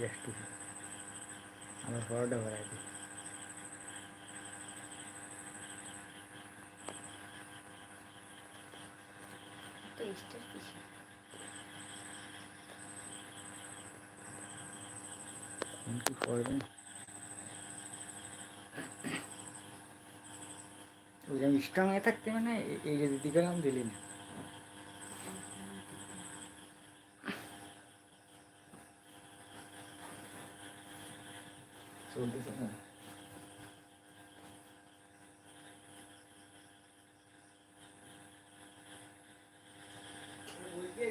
দিই আমার কিসে কোন কি করবে? ওই আমি স্ট্রং থাকতে মানে এই যে দিদি গেলাম দিলি না। চলতেছে না কি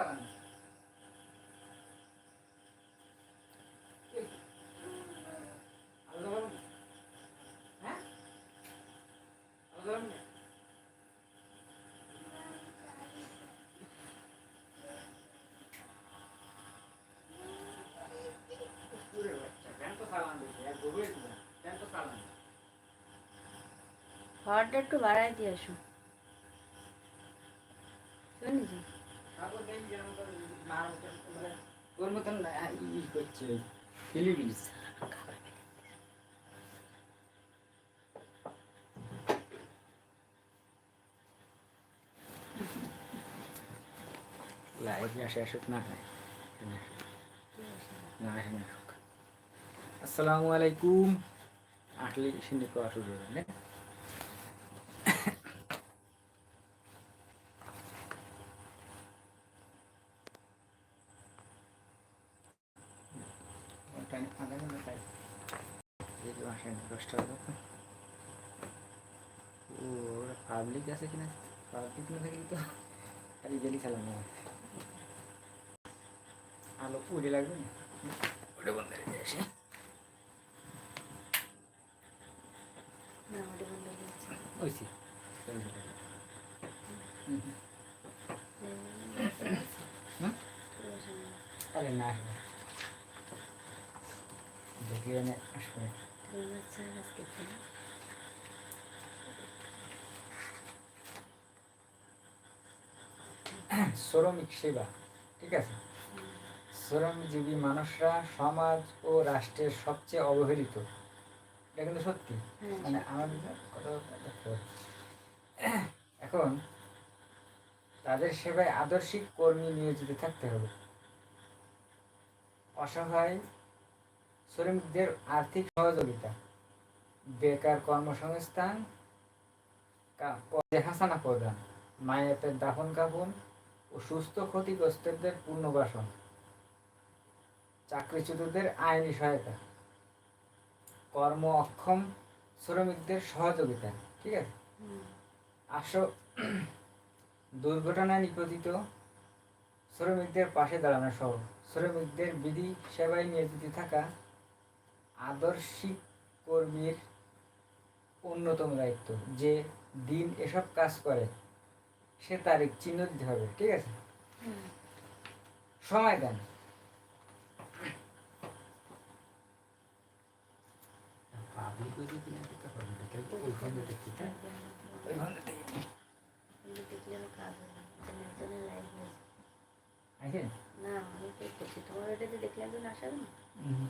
করছ হওয়ারটা একটু বাড়াই দিয়ে আসো ওর মতন আসুক না না আসে না আসসালামু আলাইকুম। আসলে সিন্ধি করা শুরু না টাইম আধা ঘণ্টা টাইম এই যে আসেন দশটা তখন ও ওরা পাবলিক আছে কিনা পাবলিক না থাকলে তো খালি গেলি খেলাম না। আলো উড়ে লাগবে না? ওটা বন্ধ হয়ে ওইছি। আরে না। আসবে দেখি এনে আসবে। শ্রমিক সেবা ঠিক আছে? শ্রমজীবী মানুষরা সমাজ ও রাষ্ট্রের সবচেয়ে অবহেলিত। এটা কিন্তু সত্যি। মানে আমার কথা এখন তাদের সেবায় আদর্শিক কর্মী নিয়োজিত থাকতে হবে। অসহায় শ্রমিকদের আর্থিক সহযোগিতা বেকার কর্মসংস্থান হাসানা প্রদান মায়ের দাফন কাফন ও সুস্থ ক্ষতিগ্রস্তদের পুনর্বাসন। চাকরিচ্যুতদের আইনি সহায়তা। কর্ম অক্ষম শ্রমিকদের সহযোগিতা ঠিক আছে? আসো। দুর্ঘটনায় নিপতিত শ্রমিকদের পাশে দাঁড়ানো সহ। শ্রমিকদের বিধি সেবায় নিয়োজিত থাকা আদর্শিক কর্মীর অন্যতম দায়িত্ব যে দিন এসব কাজ করে। সে তারিখ চিহ্ন দিতে হবে ঠিক আছে? সময় দেন। না দিতে হবে না, কেউ ওই ফোনে দেখি, হ্যাঁ? ওই ফোনে দেখি। দেখলে আমার কাজ হয় না একজনের লাইভ হয়েছে আইছেন? না আমি তো করছি তোমার ওটাতে দেখলে একজন আসাবে না হুম।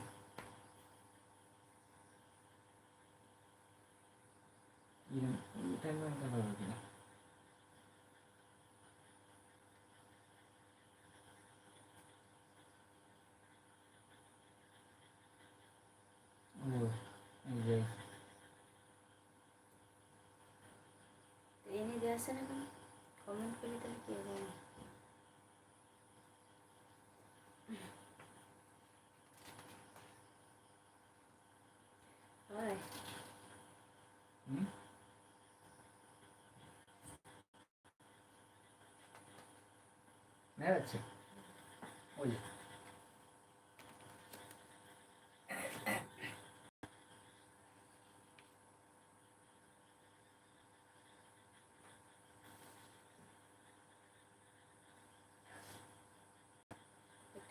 ইরম, এই টাইমে আর দেখা হবে কিনা? ও, এই যে, এনে দিয়ে আসছে না কেন কমেন্ট করলে তাহলে কি হবে হয় হুম?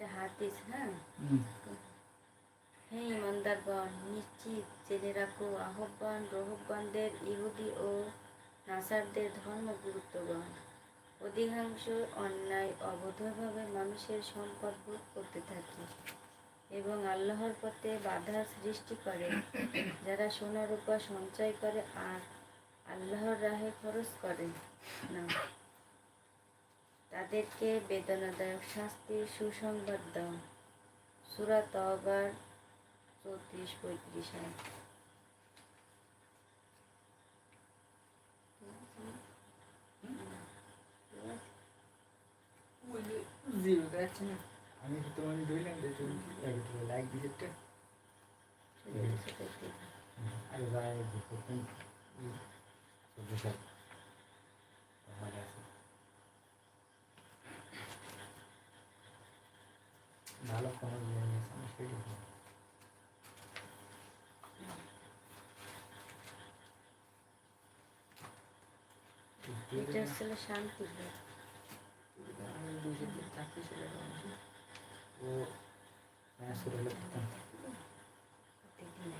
একটা হাদিস হ্যাঁ। হে ইমানদারগণ নিশ্চিত জেনে রাখো আহ্বান রহব্বানদের ইহুদি ও নাসারদের ধর্ম গুরুত্বগণ। অধিকাংশ অন্যায় অবৈধভাবে মানুষের সম্পদ ভোগ করতে থাকে এবং আল্লাহর পথে বাধা সৃষ্টি করে। যারা সোনা রূপা সঞ্চয় করে আর আল্লাহর রাহে খরচ করে না। তাদেরকে বেদনাদায়ক শাস্তির সুসংবাদ দাও। সুরা তবার চৌত্রিশ পঁয়ত্রিশ আয় আমি তো তোমার ধরলাম যে তুমি লাইক আরে ভাই ভালো কোনো জিনিস আছে আমি সেটা বলবো। এটা হচ্ছিল শান্তি ভোগ। আমি দুইশো দিন চাকরি ছিল ও ম্যাচ শুরু হলে দিতাম প্রত্যেকদিন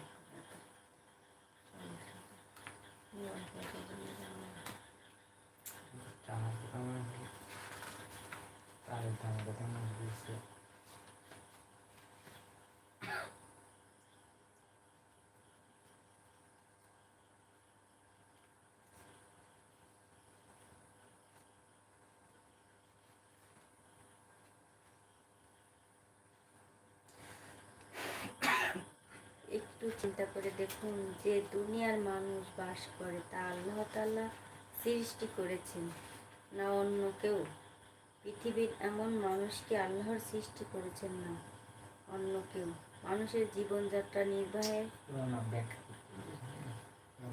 একটু চিন্তা করে দেখুন যে দুনিয়ার মানুষ বাস করে তা আল্লাহ তাআলা সৃষ্টি করেছেন না অন্য কেউ পৃথিবীর এমন মানুষকে আল্লাহর সৃষ্টি করেছেন না অন্য কেউ মানুষের জীবনযাত্রা নির্বাহে পুরোনো ব্যাক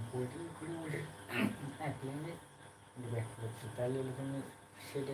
পোলট্রি করে ওঠে এক প্লেনে ব্যাক করছে তাহলে সেটা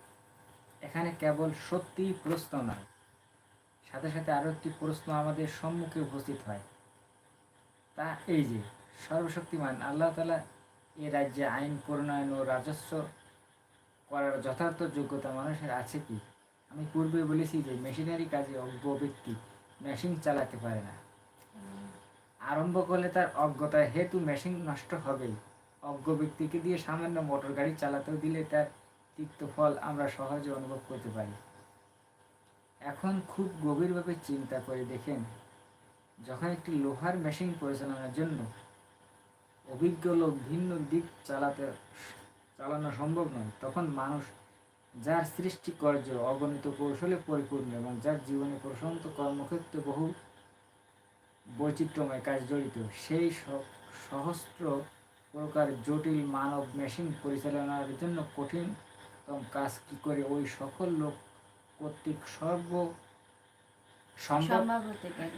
এখানে কেবল সত্যি প্রশ্ন নয়। সাথে সাথে আরও একটি প্রশ্ন আমাদের সম্মুখে উপস্থিত হয়। তা এই যে, সর্বশক্তিমান আল্লাহ তালা এ রাজ্যে আইন, প্রণয়ন ও রাজস্ব করার যথার্থ যোগ্যতা মানুষের আছে কি? আমি পূর্বে বলেছি যে মেশিনারি কাজে অজ্ঞ ব্যক্তি মেশিন চালাতে পারে না। আরম্ভ করলে তার অজ্ঞতা হেতু মেশিন নষ্ট হবেই। অজ্ঞ ব্যক্তিকে দিয়ে সামান্য মোটর গাড়ি চালাতেও দিলে তার তিক্ত ফল আমরা সহজে অনুভব করতে পারি। এখন খুব গভীরভাবে চিন্তা করে দেখেন, যখন একটি লোহার মেশিন পরিচালনার জন্য অভিজ্ঞ লোক ভিন্ন দিক চালাতে, চালানো সম্ভব নয়, তখন মানুষ যার সৃষ্টিকর্য অগণিত কৌশলে পরিপূর্ণ এবং যার জীবনে প্রশান্ত কর্মক্ষেত্রে বহু বৈচিত্র্যময় কাজ জড়িত, সেই সহস্র প্রকার জটিল মানব মেশিন পরিচালনার জন্য কঠিনতম কাজ কি করে ওই সকল লোক কর্তৃক সর্ব সম্ভব? সম্ভব হতে পারে।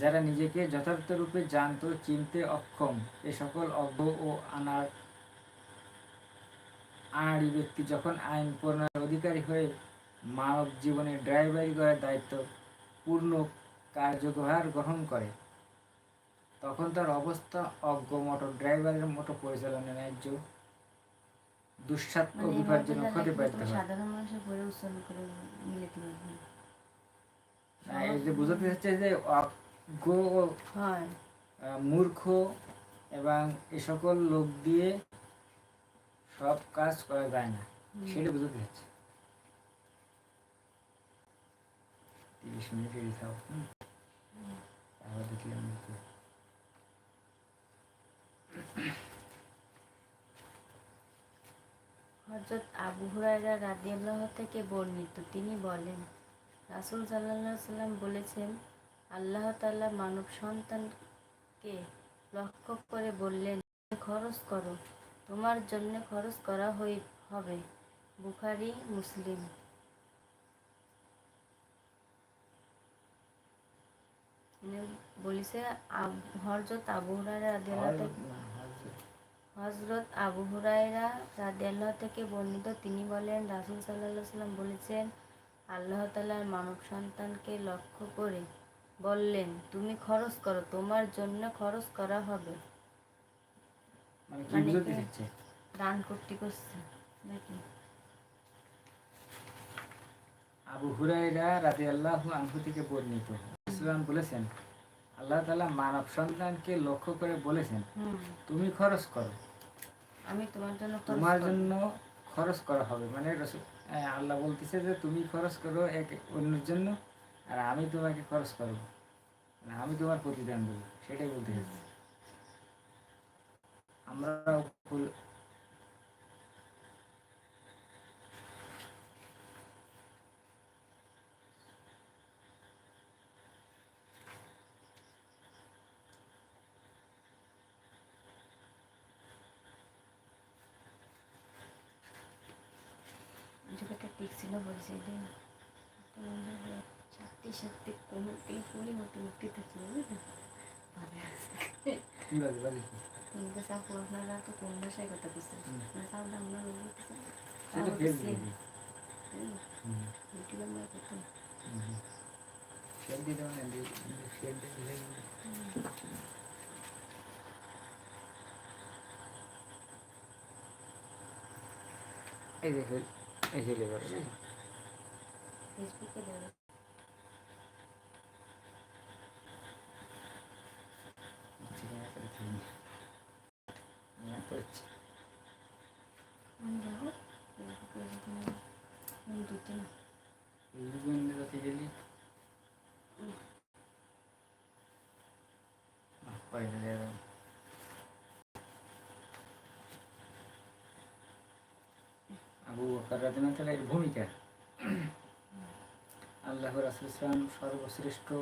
যারা নিজেকে যথার্থ রূপে জানতো চিনতে অক্ষম এ সকল অজ্ঞ ও আনার আনাড়ি ব্যক্তি যখন আইন প্রণয়ের অধিকারী হয়ে মানব জীবনে ড্রাইভারি করার দায়িত্ব পূর্ণ কার্যভার গ্রহণ করে তখন তার অবস্থা অজ্ঞ মোটর ড্রাইভারের মতো পরিচালনা ন্যায্য মানে বিপজ্জনক হতে তো পারতে হয়। সাধারণ মানুষের পরে উচ্চারণ করে মিলাতে পারবে এই যে বোঝাতে চাচ্ছে যে মূর্খ এবং এ সকল লোক দিয়ে সব কাজ করা যায় না। সেটা বুঝতে হচ্ছে তিরিশ দেখলাম যে হজরত আবু হুরায়রা রাদিয়াল্লাহ থেকে বর্ণিত। তিনি বলেন, রাসূল আলাইহি সাল্লাম বলেছেন, আল্লাহ তাআলা মানব সন্তানকে লক্ষ্য করে বললেন, খরচ করো, তোমার জন্য খরচ করা হই, হবে। বুখারি, মুসলিম। বলিছে হযরত আবু হুরায়রা রাদিয়াল্লাহু থেকে হজরত আবু হুরায়রা রাদিয়াল্লাহু থেকে বর্ণিত তিনি বলেন রাসূল আলাইহি সাল্লাম বলেছেন আল্লাহ তাআলার মানব সন্তানকে লক্ষ্য করে বললেন তুমি খরচ করো তোমার জন্য খরচ করা হবে। মানে মানে দান করতে করছে নাকি? আবু হুরাইরা রাজি আল্লাহ আনহু থেকে বর্ণিত। ইসলাম বলেছেন আল্লাহ তাআলা মানব সন্তানকে লক্ষ্য করে বলেছেন তুমি খরচ করো। আমি তোমার জন্য তোমার জন্য খরচ করা হবে। মানে আল্লাহ বলতেছে যে তুমি খরচ করো এক অন্যের জন্য আর আমি তোমাকে খরচ করব। মানে আমি তোমার প্রতিদান দেবো। সেটাই বলতে চাচ্ছি আমরা ভুল- বলছে যে সত্যি সত্যি কোনো এই পুরি মতো মুক্তি থাকছে? তোমাকে সাপ আপনারা তো কোন ভাষায় কথা বলছেন হুম। আমরা। শেয়ার দিয়ে শেয়ার দিয়ে দিলে এই দেখো এই যে লেবার দুটো না গেলি পয়সা দেওয়া রাদিয়াল্লাহু এর ভূমিকা। আল্লাহ রাসূল ইসলাম সর্বশ্রেষ্ঠ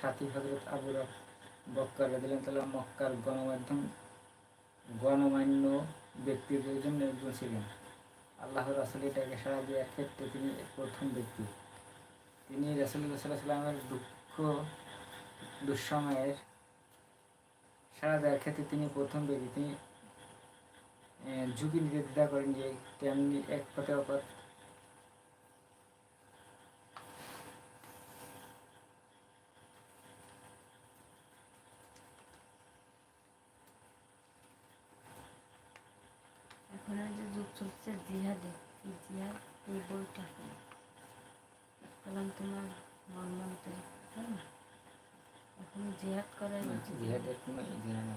সাথী হযরত আবু রা- বকর রাদিয়াল্লাহু তাআলা মক্কার গণমাধ্যম, গণমান্য ব্যক্তিদের জন্য একজন ছিলেন। আল্লাহ রাসূল এটাকে সারা দেওয়ার ক্ষেত্রে তিনি প্রথম ব্যক্তি। তিনি সাল্লাল্লাহু সাল্লামের দুঃখ, দুঃসময়ের সারা দেওয়ার ক্ষেত্রে তিনি প্রথম ব্যক্তি। তিনি ঝুঁকি নিতে দ্বিধা করেন যে তেমনি এক পথে অপর। এখন আর যে যুগ চলছে জিহাদে এই জিহাদ এই বইটা। তোমার মন মনতে হ্যাঁ এখন জিহাদ হচ্ছে জিহাদের কোনো ইতিহাস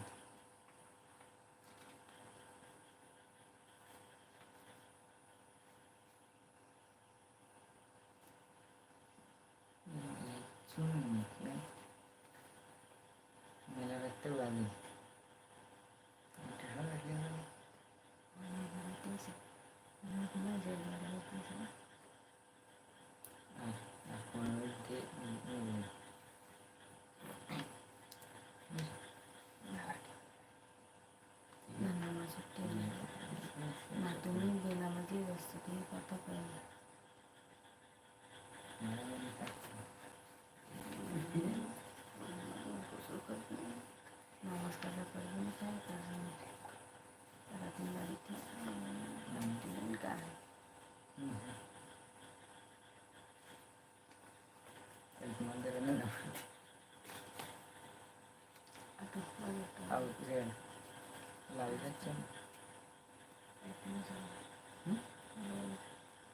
নেই মেলা রাখতে পারি না তুমি বেনামাজি বসছো তুমি কথা করো না গোসল করবে না, নামাজ কাজা করবে না তাই তার জন্য সারাদিন বাড়িতে দিন গান একটু মানে একটু এখানে যাও।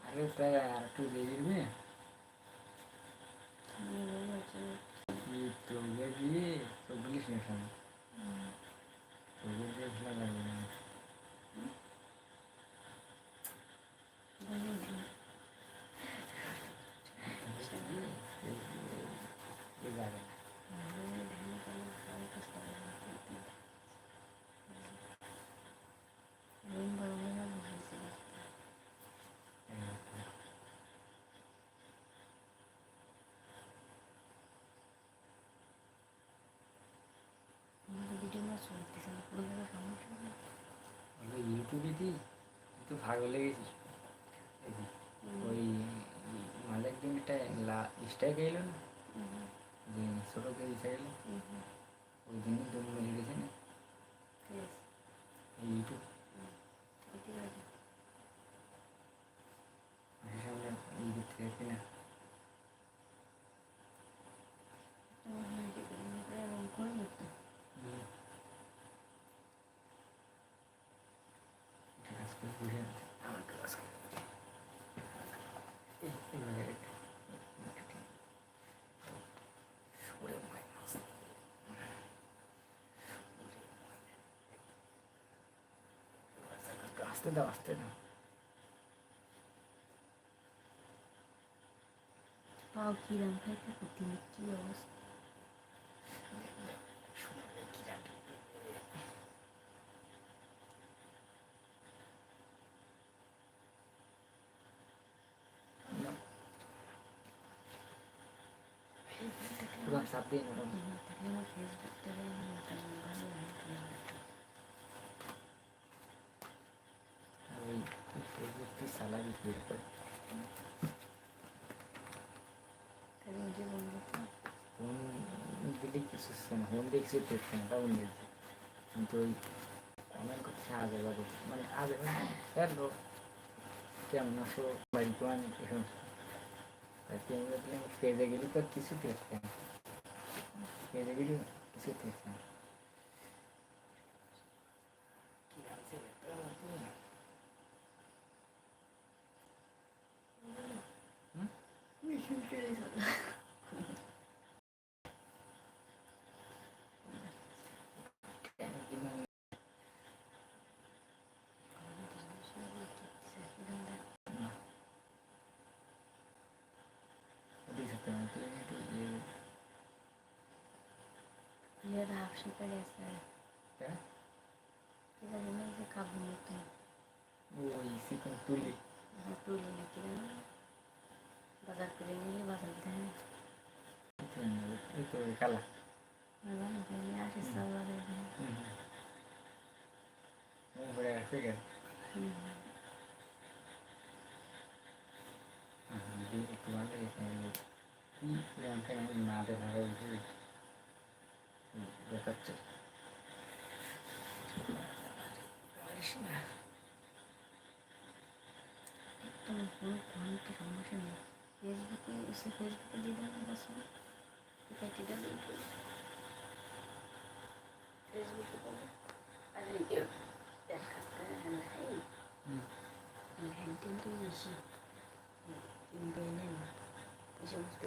আরে প্রায় আর একটু দিয়ে দিবি দিয়ে তো না তোগে দিয়ে ভালো লাগবে না বলি না। এই যাবে আমি ধ্যান করে ভালো কষ্ট করে রুম গরমে না বুঝেছিল আমাদের ভিডিও না চলতেছে না পুরো সমস্যা তো ভালো লেগেছে। ওই মালের দিন একটা লা স্ট্রাইক এলো না? যে ছোটোকে ইচ্ছা গেলো ওই দিনই দৌড় লেগেছে গেছে না। ইউটিউব মাসের সামনে ইউটিউব থেকে কিনা আজকে বুঝে আমার ক্লাস আসতে দাও আসতে দাও পাও কিরম খাইতে প্রতিদিন কি অবস্থা পুরো চাপ দিয়ে নরম ফেসবুক থেকে ভালো ওই ফেসবুক তুই সালাবি বের করে তাহলে নিজে বলব তো ফোন দিলে কিছু হচ্ছে না ফোন দেখছি দেখছে না কারণ দেখছি কিন্তু ওই কমেন্ট করছে আগে বাজে মানে আগে হ্যালো কেমন আছো বাড়ি কোন এখন তাই আমি পেজে গেলি তো কিছু দেখছে না পেজে গেলি কিছু দেখছে না কি আছে ব্যাপার বলতো? মেশিন চলে যাবে কেন কি মানে না ওটাই সত্যি মানে তুই একটু ইয়ে মেয়েরা হাফসি বাজার করে নিলে বাজার দেয় না এই তো ওই কালা জানো নিয়ে আসে সব বাজার দেয় হুম ঘুরে আসবে গেছে একটু ভালো লেগেছে কি আমাকে আমি না দেখা হয়েছে দেখাচ্ছে তোমার কোনো ঘন্টা সমস্যা নেই ফেসবুকে এসে ফেসবুকে দিয়ে দেবো বাস কেটে দেবো ফেসবুকে বলো আরে হ্যাঁ ভাই ভ্যান টেন তো বেশি কিনবে নেন এই সমস্ত